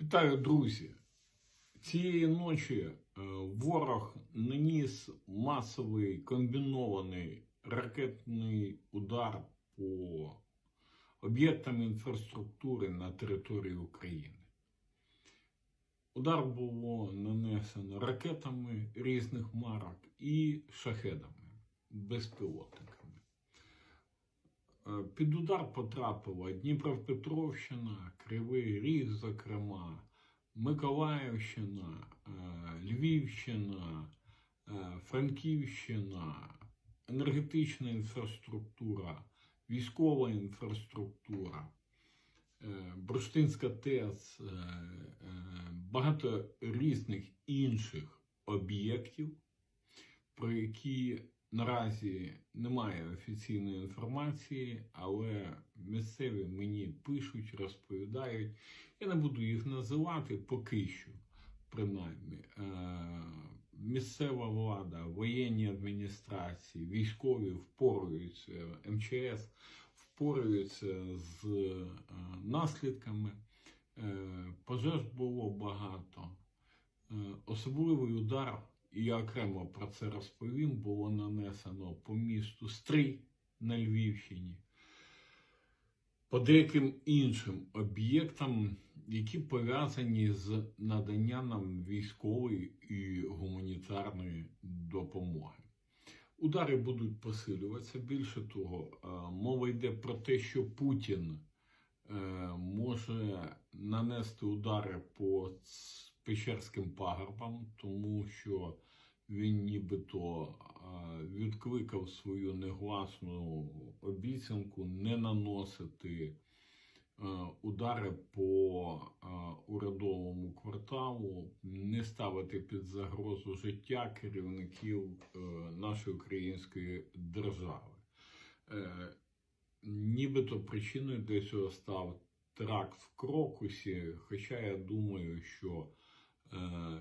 Вітаю, друзі! Цієї ночі е, ворог наніс масовий комбінований ракетний удар по об'єктам інфраструктури на території України. Удар було нанесено ракетами різних марок і шахедами, безпілотниками. Під удар потрапила Дніпропетровщина, Кривий Ріг, зокрема, Миколаївщина, е, Львівщина, е, Франківщина, енергетична інфраструктура, військова інфраструктура, е, Бурштинська е, багато різних інших об'єктів, про які наразі немає офіційної інформації, але місцеві мені пишуть, розповідають. Я не буду їх називати поки що, принаймні. Е, Місцева влада, воєнні адміністрації, військові впораються, МЧС впораються з е, наслідками. Е, Пожеж було багато. Особливий удар, і я окремо про це розповім, було нанесено по місту Стрий на Львівщині, по деяким іншим об'єктам, які пов'язані з наданням нам військової і гуманітарної допомоги. Удари будуть посилюватися. Більше того, е, мова йде про те, що Путін е, може нанести удари по Печерським пагорбам, тому що він нібито відкликав свою негласну обіцянку не наносити удари по урядовому кварталу, не ставити під загрозу життя керівників е, нашої української держави. Е, Нібито причиною для цього став теракт в Крокусі, хоча я думаю, що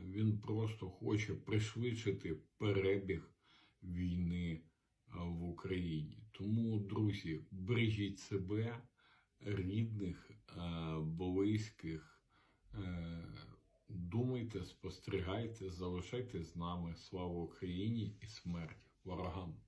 він просто хоче пришвидшити перебіг війни е, в Україні. Тому, друзі, бережіть себе, рідних, е, близьких. Е, Думайте, спостерігайте, залишайтесь з нами. Слава Україні і смерть ворогам!